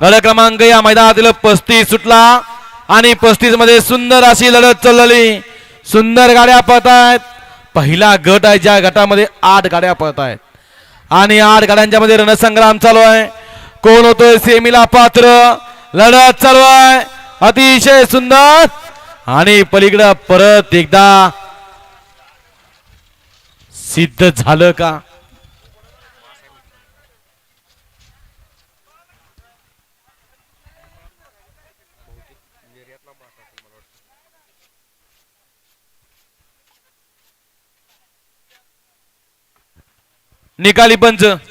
गड क्रमांक या मैदानातील पस्तीस सुटला आणि पस्तीसमध्ये सुंदर अशी लढत चाललेली सुंदर गाड्या पळत आहेत. पहिला गट आहे ज्या गटामध्ये आठ गाड्या पळत आहेत. आणि आठ गाड्यांच्या मध्ये रणसंग्राम चालू आहे. कोण होतोय सेमीला पात्र? लढत चालू आहे. अतिशय सुंदर. आणि पलीकडं परत एकदा सिद्ध झालं का? निकाली पंच.